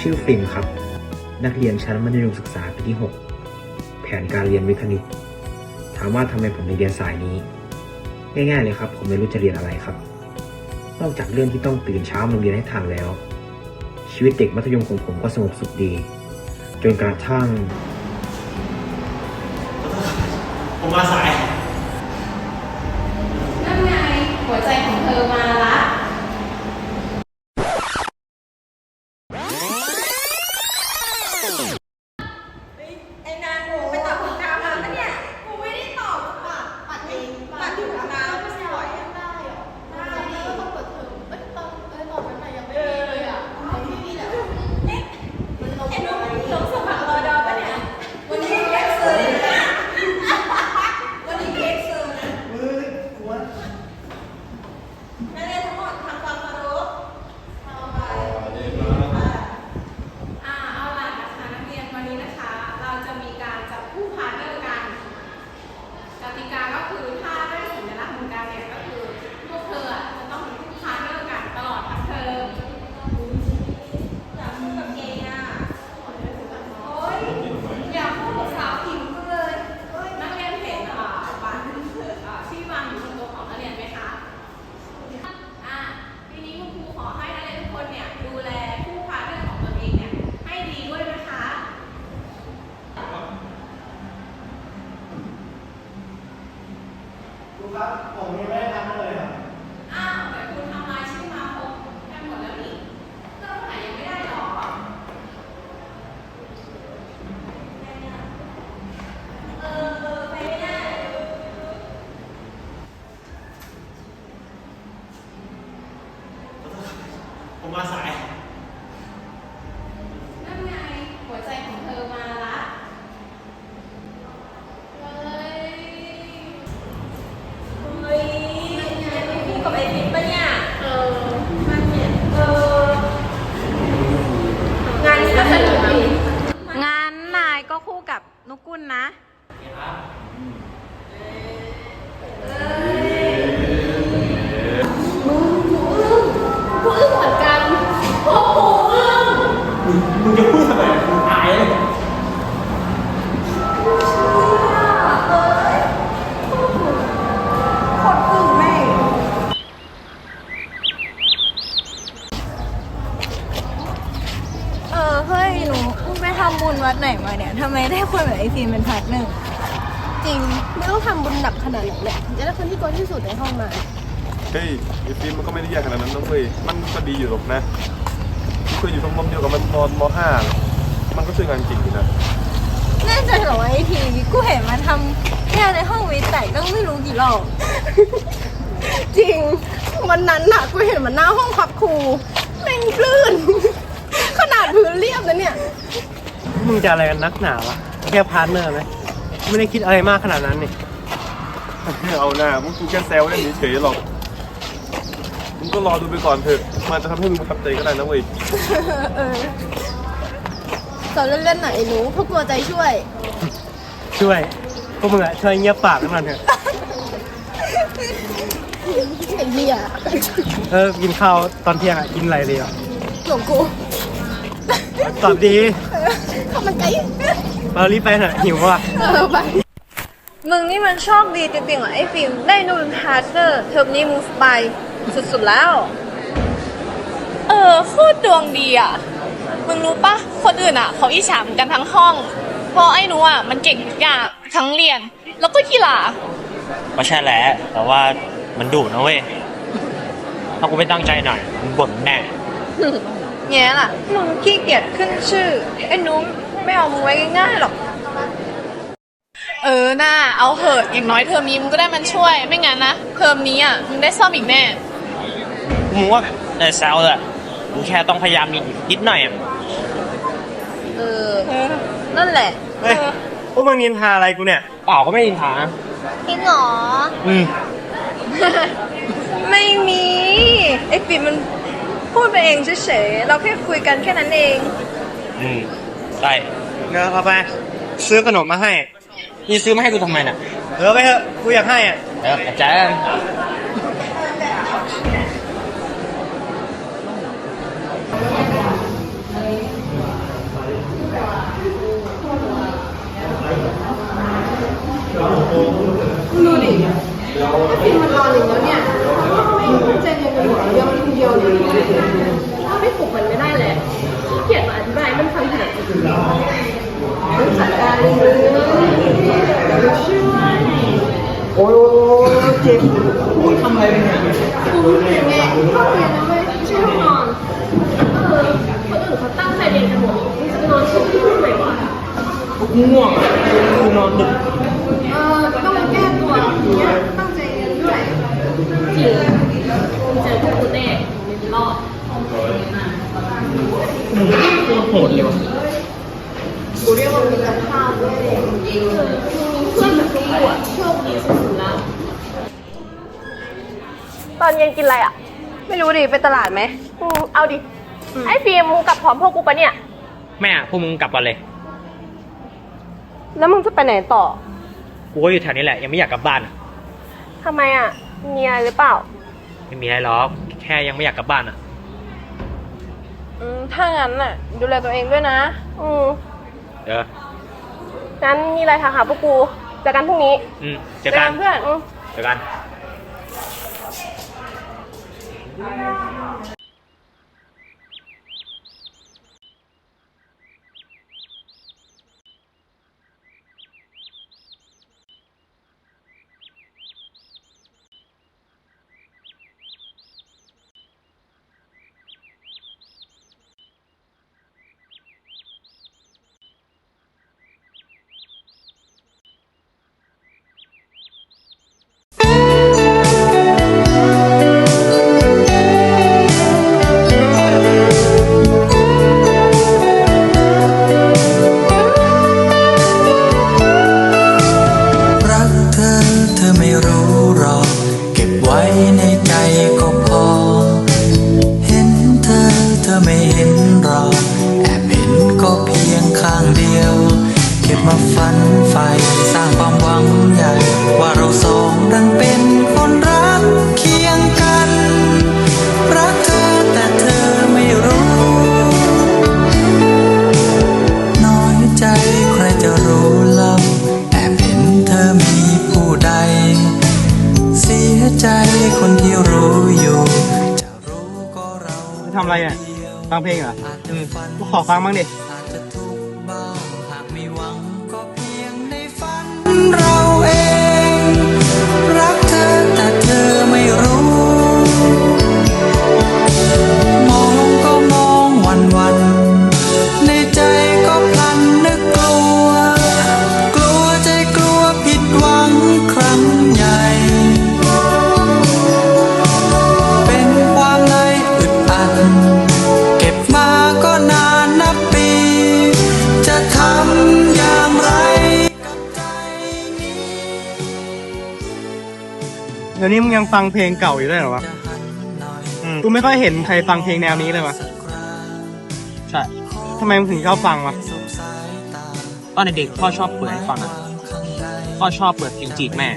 ชื่อฟิล์มครับ นักเรียนชั้นมัธยมศึกษาปีที่ 6 แผนการเรียนวิทย์คณิต ถามว่าทำไมผมถึงเรียนสายนี้ ง่ายๆเลยครับ ผมไม่รู้จะเรียนอะไรครับ นอกจากเรื่องที่ต้องตื่นเช้ามาเรียนให้ทันแล้ว ชีวิตเด็กมัธยมของผมก็สงบสุขดี จนกระทั่ง ผมมาสาย I'm not ค วันนั้นน่ะกูเห็นมันหน้าห้องพักครูแม่งคลื่น ขนาดพื้นเรียบนะเนี่ย มึงจะอะไรกันนักหนาวะแค่พาร์ทเนอร์ไหมไม่ได้คิดอะไรมากขนาดนั้นนี่เอาหน้ามึงกูแค่แซวเล่นเฉยๆหรอกมึงก็รอดูไปก่อนเถอะมันจะทำให้มึงประทับใจก็ได้นะเว้ยเออสอนเล่นๆหน่อยไอ้หนูเพราะกลัวใจช่วย ช่วยพวกมึงอะช่วยเงียบปากกันหน่อยเถอะ ไอ้เหี้ยเออกินข้าวตอนเที่ยงอะกินอะไรเลยอะหลวงกูตอบดีเออข้าวมันไก่เรารีบไปเถอะหิวว่ะเออไปมึงนี่มันโชคดีจริงๆเหรอไอฟิล์มได้นูนพาร์ทเนอร์เทอมนี้มึงสบายสุดๆแล้ว เออโคตรดวงดีอะ มึงรู้ปะคนอื่นอะ เขาอิจฉาเหมือนกันทั้งห้อง เพราะไอ้หนูอะมันเก่งทุกอย่างทั้งเรียน แล้วก็กีฬาก็ใช่แหละแต่ว่า มันดุนะเว้ย ถ้ากูไม่ตั้งใจหน่อยมันบ่นแน่ แง่ล่ะมึงขี้เกียจขึ้นชื่อไอ้หนุ้มไม่เอามึงไว้ง่ายๆหรอก เออน่าเอาเหอะอย่างน้อยเทอมนี้มึงก็ได้มันช่วย ไม่งั้นนะเทอมนี้อะมึงได้ซ่อมอีกแน่ มึงว่าแต่แซวแหละมึงแค่ต้องพยายามอีกนิดหน่อยอะเออ นั่นแหละเฮ้ยพวกมึงนินทาอะไรกูเนี่ย เปล่าก็ไม่ดินทานะจริงเหรอ อืม ไม่มีไอ้ฟิล์มมันพูดไปเองเฉยๆเราแค่คุยกันแค่นั้นเอง อืมได้เงินเอาไป ซื้อขนมมาให้ นี่ซื้อมาให้กูทำไมน่ะเออไปเถอะกูอยากให้อะ เอออาจารย์ โอ้ยเจ็บทำอะไรเป็นไง ไงเข้าเรียนนะเว้ยไม่ใช่ห้องนอน เออ คนอื่นเขาตั้งใจเรียนกันหมดมึงจะไปนอนชิวที่ห้องไหนวะ กูง่วงอะกูนอนดึก เออต้องมาแก้ตัวเนี่ยตั้งใจเรียนด้วย จริงมึงเจอพวกกูแน่มึงไม่รอด มึงโคตรโหด เลยวะกูเรียกว่ามีการภาพด้วยเออมึงมีเพื่อนแบบพวกกูอะโชคดีสุดๆแล้วตอนเย็นกินอะไรอะ ไม่รู้ดิ ไปตลาดไหมอืมเอาดิ ไอ้ฟิล์มมึงกลับพร้อมพวกกูปะเนี่ย แม่อะพวกมึงกลับก่อนเลย แล้วมึงจะไปไหนต่อกูก็อยู่แถวนี้แหละ ยังไม่อยากกลับบ้านอะทำไมอะ มีอะไรหรือเปล่า ไม่มีอะไรหรอก แค่ยังไม่อยากกลับบ้านอะ อืมถ้างั้นน่ะ ดูแลตัวเองด้วยนะ อืมเอองั้นมีอะไรถามหาพวกกูเจอกันพรุ่งนี้อืมเจอกันเพื่อนอืม เจอกัน ฟังเพลงเก่าอยู่ได้วยเหรอวะจะหันหน่อยอืมกูไม่ค่อยเห็นใครฟังเพลงแนวนี้เลยวะสักคราใช่ทำไมมึงถึงชอบฟังวะสบสายตาตอนเด็กๆพ่อชอบเปิดให้ฟังอะข้างในพ่อชอบเปิดเพลงจีบแม่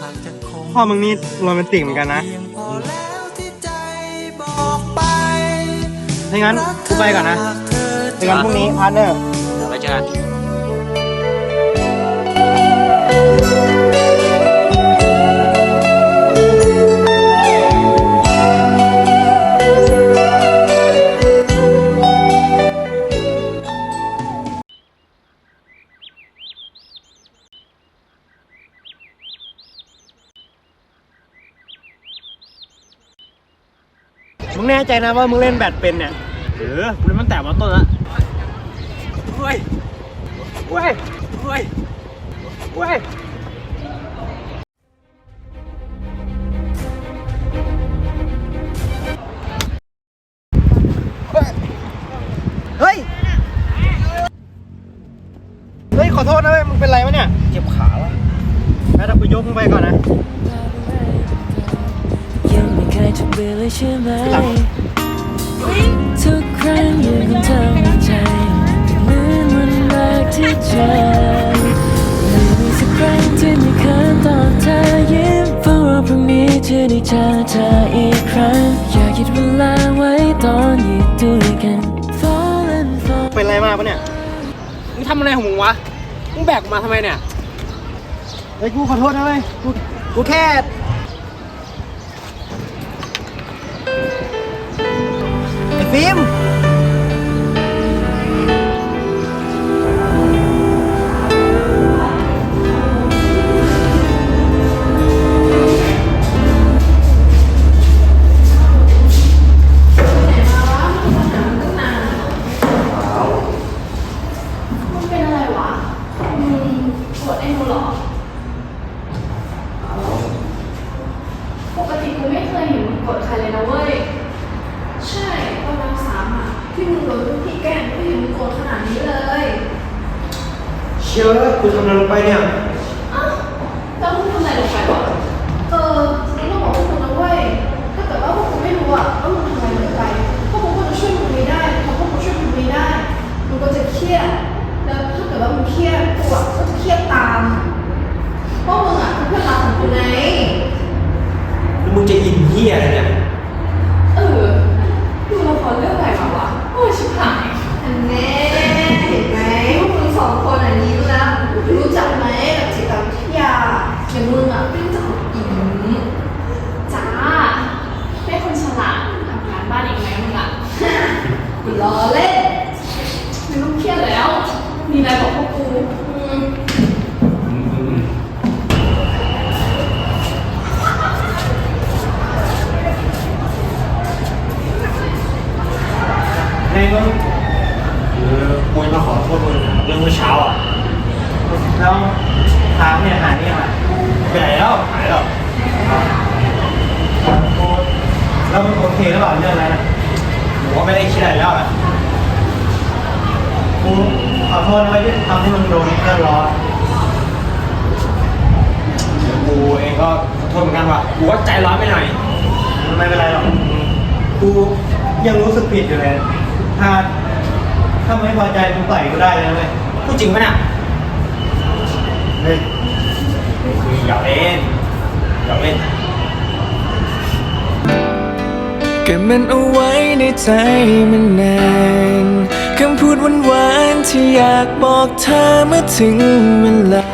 หากจะคงพ่อมึงนี่โรแมนติกเหมือนกันนะเพียงพอแล้วที่ใจบอกไปถ้างั้นกูไปก่อนนะเธอเจอกันพรุ่งนี้พาร์ทเนอร์เดี๋ยวไปเจอกัน น่ใจนะว่ามึงเล่นแบดเป็นเนี่ยเออกูเล่นตั้งแต่มอต้นละเฮ้ยเฮ้ยเฮ้ยเฮ้ยเฮ้ย เฮ้ย ขอโทษนะเว้ยมึงเป็นไรวะเนี่ย เจ็บขาวะแล้วเดี๋ยวกูยกมึงไปก่อนนะ ยังไม่เคยจะเบื่อเลยใช่ไหม ทำใจเหมือนวันแรกที่เจอไม่มีสักครั้งที่ไม่เคยตอนเธอยิ้มเฝ้ารอพรุ่งนี้จะได้เจอเธออีกครั้ง อยากหยุดเวลาไว้ตอนอยู่ด้วยกัน Fall and fall เป็นไรมากปะเนี่ย มึงทำอะไรของมึงวะ มึงแบกกูมาทำไมเนี่ย เฮ้ยกูขอโทษนะเว้ยกูกูแค่ ไอ้ฟิล์ม มึงเป็นอะไรวะมึงปวดธไอ้หนูหรอ ปกติกูไม่เคยเห็นมึงปวดใครเลยนะเว้ย ใช่ตอนเราสามอะที่มึงโดนรุ่นพี่แก้มก็เห็นมึงปวดขนาดนี้เลย เชียวแล้วกูทำอะไรลงไปเนี่ย อ้าวแล้วมึงทำอะไรลงไปวะเออมึงต้บอกพวกมึงนเว้ย ถ้าเกิดว่าพวกมึไม่รู้อะว่ามึงทำอะไรลงไป พวกมก็จะช่วยคุณไม่ได้เพราะพวกมึงช่วยคุณไม่ได้มึงก็จะเครียด แล้วถ้าเกิดว่ามึงเครียดกูอะก็จะเครียดตามเพราะมึงอะคือเพื่อนรักของกูไงแล้วมึงจะอินเฮียอะไรเนี่ย เออดูละครเรื่องอะไรมาวะโอ้ยชิบหายอันแน่เห็นไหมพวกมึงสองคนอันนี้รู้แล้ว รู้จักไหมหลักจิตวิทยาอย่างมึงอะไม่รู้จักหรอกอิม จ้าได้คนฉลาดทำงานบ้านเองไหมมึงอะ กูล้อเล่น ไม่ต้องเครียดแล้ว มีอะไรบอกพวกกู อืม ไงมึงคือกูจะมาขอโทษมึงเรื่องเมื่อเช้าอะ แล้วทางเนี่ยหายเนี่ยมาไปไหนแล้วหายแล้วแล้วมึงโอเคหรือเปล่าเรื่องอะไรนะผมว่าไม่ได้คิดอะไรแล้วนะกูขอโทษนะที่ทำให้มึงโดนเพื่อนล้อเดี๋ยวกูเองก็ขอโทษเหมือนกันว่ะกูว่าใจร้อนไปหน่อย ไม่เป็นไรหรอก กูยังรู้สึกผิดอยู่เลย ถ้า ถ้าไม่พอใจมึงปล่อยกูได้เลยนะเว้ยพูดจริงปะเนี่ย เฮ้ยคืออยากเล่นอยากเล่นเก็บมันเอาไว้ในใจมันนานคำพูดหวานๆที่อยากบอกเธอเมื่อถึงเวลา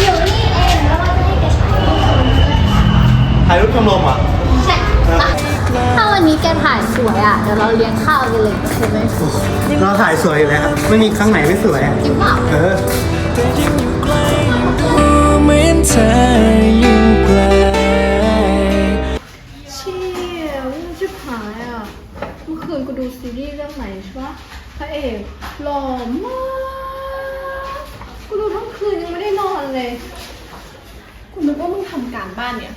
อยู่นี่เองแล้วว่าจะให้แกถ่ายรูปถ่ายรูปชมรมอะใช่ปะถ้าวันนี้แกถ่ายสวยอะ เดี๋ยวเราเลี้ยงข้าวกันเลยโอเคไหมเราถ่ายสวยอยู่แล้วไม่มีครั้งไหนไม่สวยอะจริงเปล่า แต่ยิ่งอยู่ไกลยิ่งดูเหมือนเธออยู่ไกล เชี่ยมันชิบหายอะ เมื่อคืนกูดูซีรีส์เรื่องไหนใช่ปะพระเอกหล่อมาก กูดูทั้งคืนยังไม่ได้นอนเลย กูนึกว่ามึงทำการบ้านเนี่ย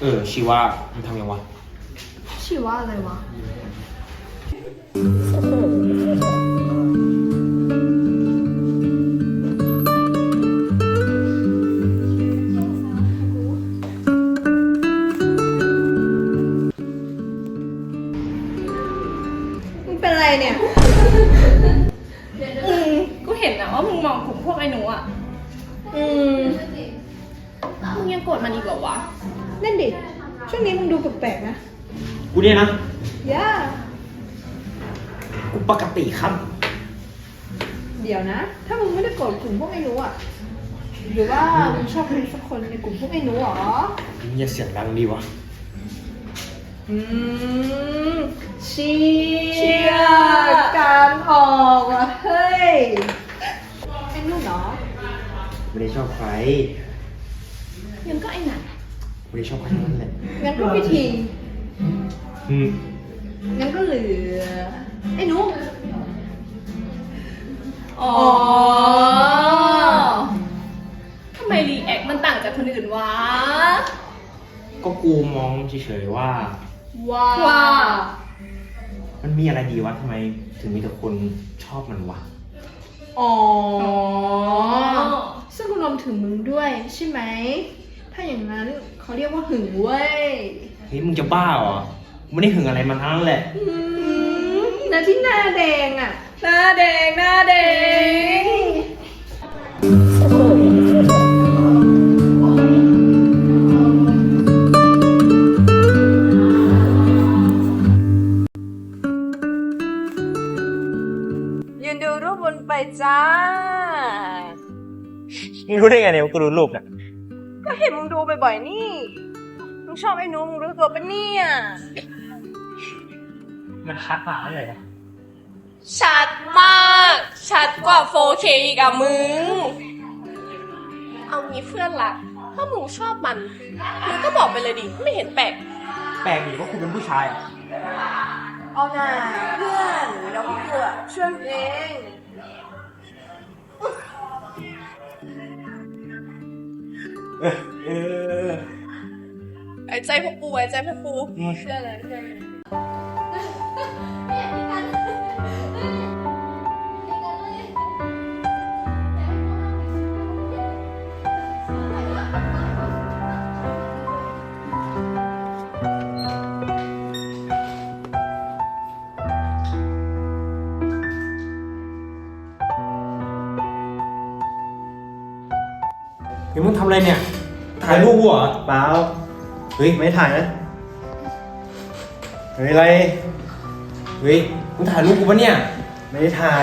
เออชีว่ามึงทำยังวะ ชื่อว่าอะไรวะมึ อย่าเสียงดังดีวะอืมเชียร์การออกอะเฮ้ยไอ้หนูเหรอไม่ได้ชอบใครยังก็ไอ้หนันไม่ได้ชอบใครนั้นแหละงั้นก็พิธีอืมงั้นก็เหลือไอ้หนูอ๋อทำไมรีแอคมันต่างจากคนอื่นวะ ก็กูมองเฉยๆว่าว่าว่ามันมีอะไรดีวะทำไมถึงมีแต่คนชอบมันวะ อ๋อซึ่งคุณรวมถึงมึงด้วยใช่ไหม ถ้าอย่างนั้นเขาเรียกว่าหึงเว้ยเฮ้ยมึงจะบ้าเหรอกูไม่ได้หึงอะไรมันทั้งนั้นแหละ อืมแล้วที่หน้าแดงอะ หน้าแดง หน้าแดง ไปจ้ามึงรู้ได้ไงเนี่ยว่ากูรู้รูปเนี่ยก็เห็นมึงดูบ่อยๆนี่ มึงชอบไอ้หนูมึงรู้ตัวปะเนี่ย มันคัดมาเลยนะชัดมาก ชัดกว่า 4K อีกอะมึง เอางี้เพื่อนละถ้ามึงชอบมัน มึงก็บอกไปเลยดิ ไม่เห็นแปลก แปลกดีว่ากูเป็นผู้ชายอะ เอาหน่าเพื่อนเดี๋ยวพวกกูอะช่วยมึงเอง 哎，再瀑布，哎，再瀑布。嗯，下来，下来。 งทำอะไรเนี่ย ถ่ายรูปกูเหรอเปล่าเฮ้ยไม่ถ่ายนะเฮ้ยอะไรเฮ้ยมึงถ่ายรูปกูปะเนี่ย ไม่ได้ถ่าย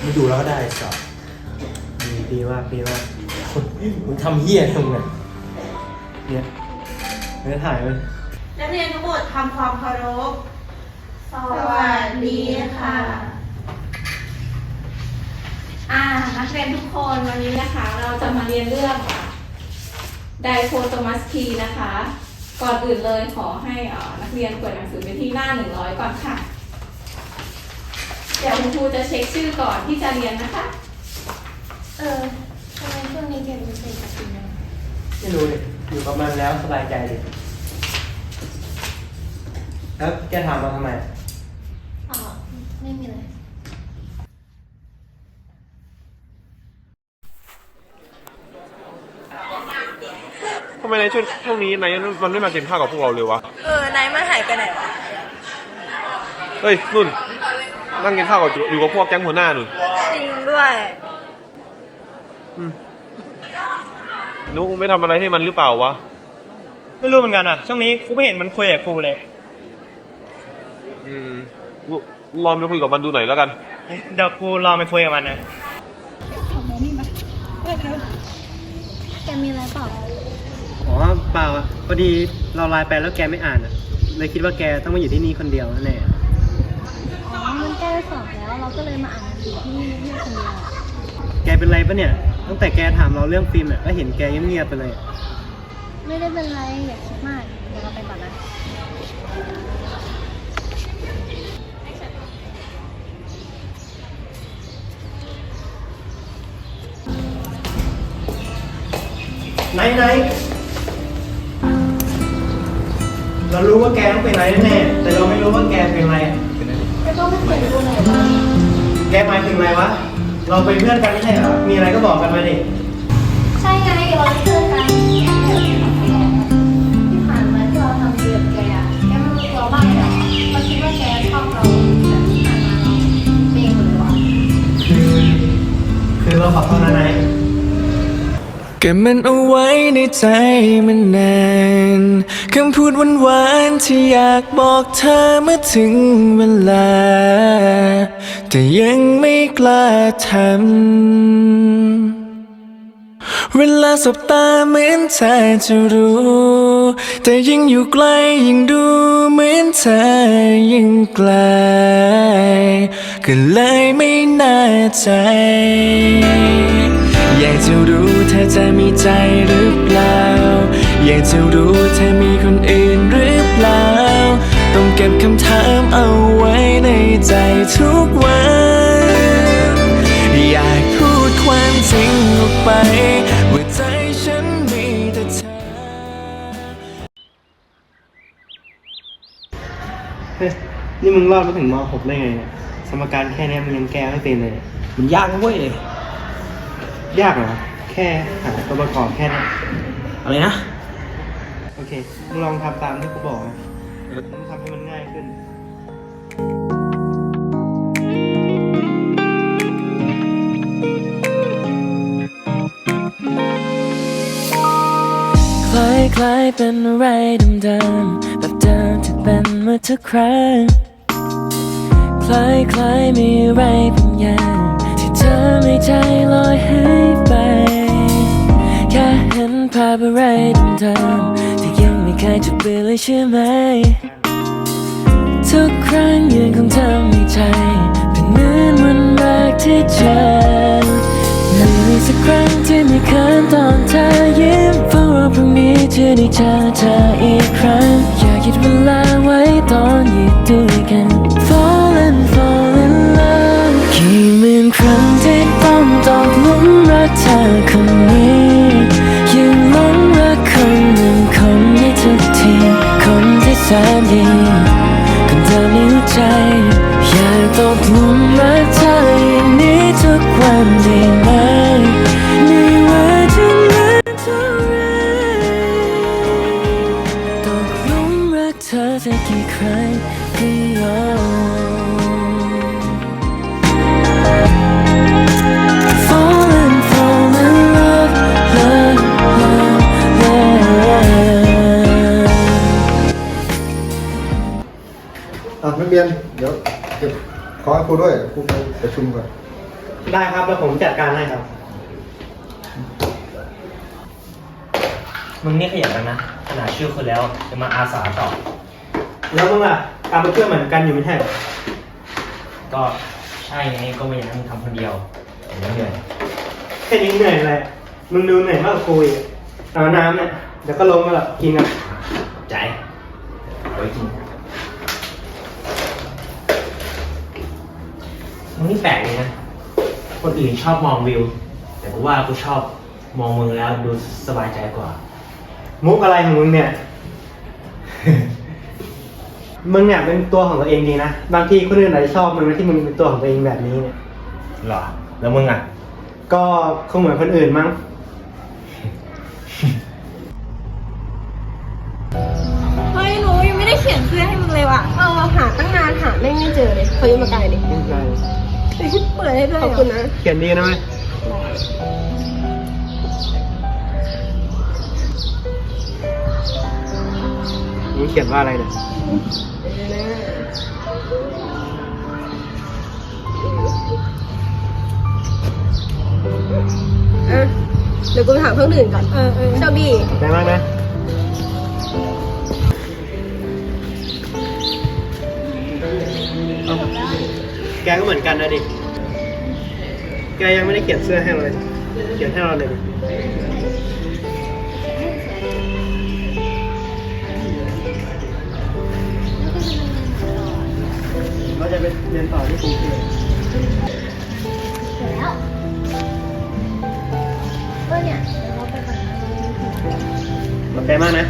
ไม่ดูแล้วก็ได้สัสดีดีมากดีมากมึงทำเหี้ยอะไรมึงเนี่ยเนี่ยไม่ได้ถ่ายเลยนักเรียนทั้งหมดทำความเคารพ สวัสดีค่ะ อ่า นักเรียนทุกคนวันนี้นะคะเราจะมาเรียนเรื่องไดโคโตมัสคีนะคะ ก่อนอื่นเลยขอให้เอ่อนักเรียนเปิดหนังสือไปที่หน้า 100 ก่อนค่ะ เดี๋ยวคุณครูจะเช็คชื่อก่อนที่จะเรียนนะคะ เออทำไมช่วงนี้แกเป็นเด็กกับกินยังไม่รู้ดิอยู่กับมันแล้วสบายใจดิแล้วแกถามมาทำไมอ๋อไม่มีเลย ไมในช่วงช่วงนี้นายมันไม่มากินข้าวกับพวกเราเลยวะ เออนายมันหายไปไหนวะเฮ้ยนุ่น นั่งกินข้าวกับอยู่อยู่กับพวกแก๊งหัวหน้านุ่นจริงด้วยนุ๊กไม่ทำอะไรให้มันหรือเปล่าวะ ไม่รู้เหมือนกันอะ ช่วงนี้กูไม่เห็นมันคุยกับครูเลย อืมกูลองไปคุยกับมันดูหน่อยแล้วกัน เดี๋ยวกูลองไปคุยกับมันนะแกมีอะไรเปล่าอ๋อเปล่า อะพอดีเราไลน์ไปแล้วแกไม่อ่านอะเลยคิดว่าแกต้องมาอยู่ที่นี่คนเดียวแน่อ๋อมันใกล้สอบแล้ว เราก็เลยมาอ่านหนังสือที่นี่เพื่อคนเดียวแกเป็นไรปะเนี่ย ตั้งแต่แกถามเราเรื่องฟิล์มเนี่ยก็เห็นแกเงียบๆไปเลย ไม่ได้เป็นไรอย่าคิดมากเดี๋ยวเราไปก่อนนะ ไหนไหน เรารู้ว่าแกต้องเป็นอะไรแน่ๆแต่เราไม่รู้ว่าแกเป็นอะไรแกก็ไม่เคยรู้เลยว่าแกหมายถึงอะไรวะ เราเป็นเพื่อนกันไม่ใช่เหรอ มีอะไรก็บอกกันมาดิ ใช่ไงเราเพื่อนกันที่ผ่านมาที่เราทำดีกับแกอะแกไม่รู้ตัวบ้างเหรอเราคิดว่าแกชอบเราแต่ที่ผ่านมาเราเองหมดเลยวะคือ คือเราขอโทษนะนายเก็บมันเอาไว้ในใจมันนานคำพูดหวานๆที่อยากบอกเธอเมื่อถึงเวลา แต่ยังไม่กล้าทำเวลาสบตาเหมือนเธอจะรู้ แต่ยิ่งอยู่ไกลยิ่งดูเหมือนเธอยิ่งไกลก็เลยไม่น่าใจ อยากจะรู้เธอจะมีใจหรือเปล่า อยากจะรู้เธอมีคนอื่นหรือเปล่า ต้องเก็บคำถามเอาไว้ในใจทุกวัน อยากพูดความจริงออกไปว่าใจฉันมีแต่เธอ เฮ้ยนี่มึงรอดมาถึงม .6 ได้ไงเนี่ย สมการแค่เนี้ยมึงยังแก้ไม่เป็นเลย มันยากนะเว้ย ยากเหรอ แค่หาตัวประกอบแค่นั้นอะไรนะ โอเคมึงลองทำตามที่กูบอกนะมึงทำให้มันง่ายขึ้น คล้ายคล้ายๆเป็นอะไรเดิมๆแบบเดิมที่เป็นเมื่อทุกครั้ง คล้ายคล้ายๆมีอะไรบางอย่างที่เธอไม่ใจลอยหายไป แค่เห็นภาพอะไรเดิมๆที่ยังไม่เคยจะเบื่อเลยใช่ไหม ทุกครั้งยืนของเธอในใจ เป็นเหมือนวันแรกที่เจอไม่มีสักครั้งที่ไม่เขินตอนเธอยิ้มเฝ้ารอพรุ่งนี้จะได้เจอเธออีกครั้ง อยากหยุดเวลา ขอให้ครูด้วยครูไปประชุมก่อน ได้ครับแล้วผมจัดการให้ครับ มึงนี่ขยันแล้วนะขนาดชื่อคนแล้วจะมาอาสาต่อ แล้วมึงล่ะการเป็นเพื่อนเหมือนกันอยู่ไม่ใช่เหรอก็ใช่ไงก็ไม่อยากให้มึงทำคนเดียวแต่ไม่เหนื่อยแค่นี้เหนื่อยอะไรมึงดูเหนื่อยมากกว่ากูอีกเอาน้ำเนี่ยเดี๋ยวก็ลงมาหรอกกินกันใจเอาไว้กิน มึงนี่แปลกเลยนะ คนอื่นชอบมองวิว แต่กูว่ากูชอบมองมึงแล้วดูสบายใจกว่า มุกอะไรของมึงเนี่ย มึงเนี่ยเป็นตัวของตัวเองดีนะ บางทีคนอื่นอาจจะชอบมึงนะที่มึงเป็นตัวของตัวเองแบบนี้เนี่ย หรอ แล้วมึงอะ ก็คงเหมือนคนอื่นมั้ง เฮ้ยหนูยังไม่ได้เขียนเสื้อให้มึงเลยว่ะ เออหาตั้งนานหาแม่งไม่เจอเลยเขายังมาไกลเลยเปิ ดให้ด้วยขอบคุณนะ เขียนดีนะไหมมึงเขียนว่าอะไรเนี่ยอะเดี๋ยวกูไปถามเพื่อนอื่นก่อนเออเออชอบดีได้มากนะ แกก็เหมือนกันนะดิ แกยังไม่ได้เขียนเสื้อให้เราเลย เขียนให้เราเลยดิเราจะไปเรียนต่อที่กรุงเทพแล้วเออเนี่ยเดี๋ยวเราไปก่อนนะ ขอบใจมากนะ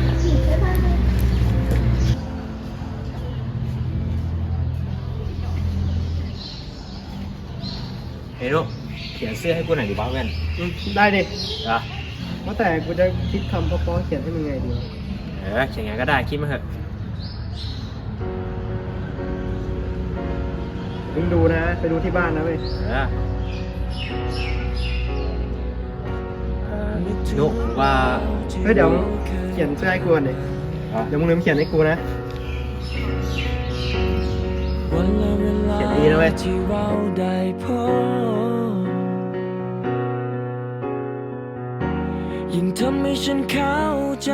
เฮ้ยลูก เขียนเสื้อให้กูหน่อยดิบ้าเว้นอืมได้ดิอะว่าแต่กูจะคิดคำเพราะๆเขียนให้มึงไงดีวะเออเขียนไงก็ได้คิดมาเถอะมึงดูนะ ไปดูที่บ้านนะเว้ยเออเออนุกว่าเฮ้ยเดี๋ยวเขียนเสื้อให้กูก่อนดิอะเดี๋ยวมึงลืมเขียนให้กูนะวันและเวลาเขียนดีนะเว้ย ที่เราได้พบ ยิ่งทำให้ฉันเข้าใจ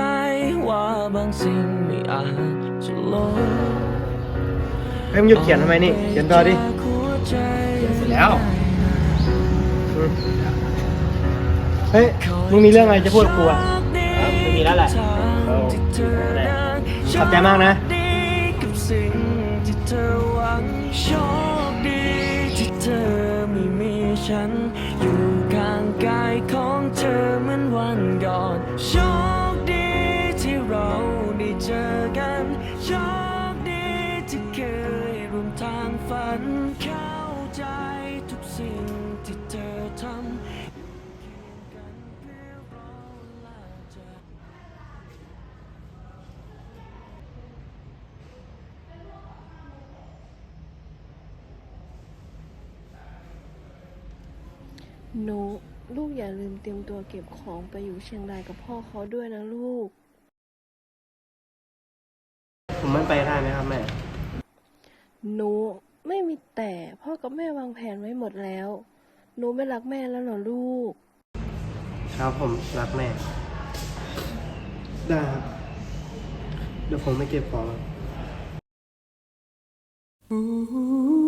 ว่าบางสิ่งไม่อาจจะลบเฮ้ยมึงหยุดเขียนทำไมนี่ เขียนต่อดิ เสเสร็จแล้วอืมเฮ้ย มึงมีเรื่องอะไรจะพูดกับกูอะไม่มีแล้วแหละเออได้ขอบใจมากนะดีกับสิ่งที่เธอหวังโชคดีที่เธอไม่มีฉันอยู่ข้างกาย ของเธอเหมือนวันก่อนโชคดีที่เราได้เจอกันโชคดีที่เคยร่วมทางฝันเข้าใจทุกสิ่งที่เธอทำหนูลู กอย่าลืมเตรียมตัวเก็บของไปอยู่เชียงรายกับพ่อเขาด้วยนะลูก ผมไม่ไปได้ไหมครับแม่ หนูไม่มีแต่พ่อกับแม่วางแผนไว้หมดแล้ว หนูไม่รักแม่แล้วเหรอลูก ครับผมรักแม่ ได้ครับ เดี๋ยวผมไปเก็บของค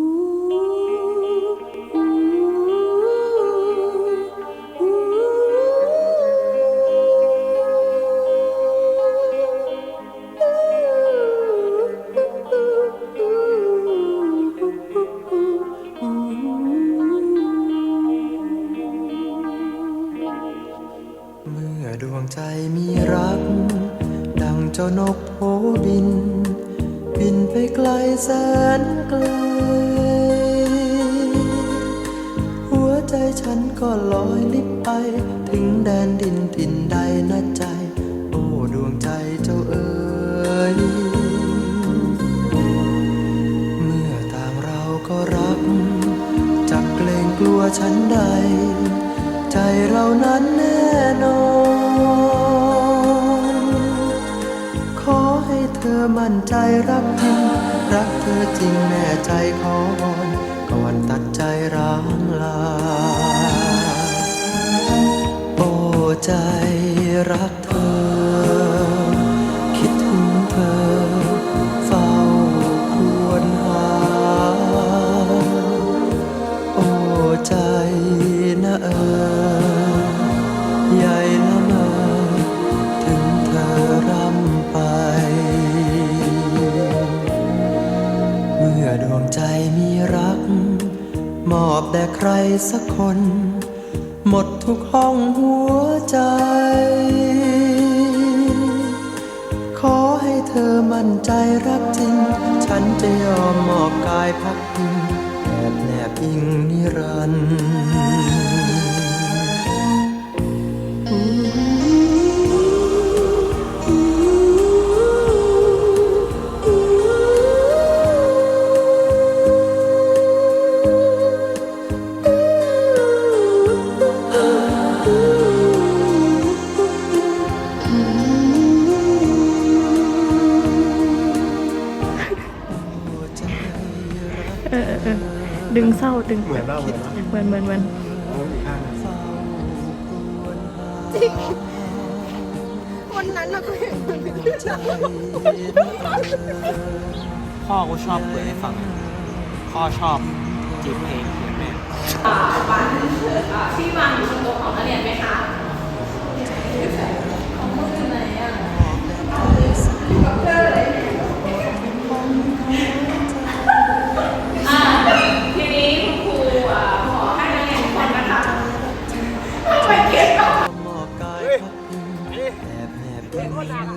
ก็ลอยลิบไป ถึงแดนดินถิ่นใดนะใจ โอ้ดวงใจเจ้าเอ๋ยเมื่อต่างเราก็รักจักเกรงกลัวฉันใด ใจเรานั้นแน่นอน ขอให้เธอมั่นใจรักจริงรักเธอจริงแน่ใจขอวอนก่อนตัดใจร้างลา ใจรักเธอ คิดถึงเธอ เฝ้าควรหา โอ้ใจนะเออใหญ่ละเมอถึงเธอรำไป เมื่อดวงใจมีรัก มอบแต่ใครสักคน หมดทุกห้องหัวใจ ขอให้เธอมั่นใจรักจริง ฉันจะยอมมอบกายพักพิงแอบแนบอิงนิรันดร์ ดึงเศร้าดึงเหมือนเราเหมือนเราเหมือนเหมือนเหมือนวันนั้นเราก็เห็นมันเป็นเจ้าพ่อกูชอบเปิดให้ฟัง พ่อชอบจีบเพลงเขียนแม่อ่าบัตรอ่าที่วางอยู่บนโต๊ะของนักเรียนไหมคะของมึงอยู่ไหนอะอ่าทีนี้คุณครูอ่า Yeah.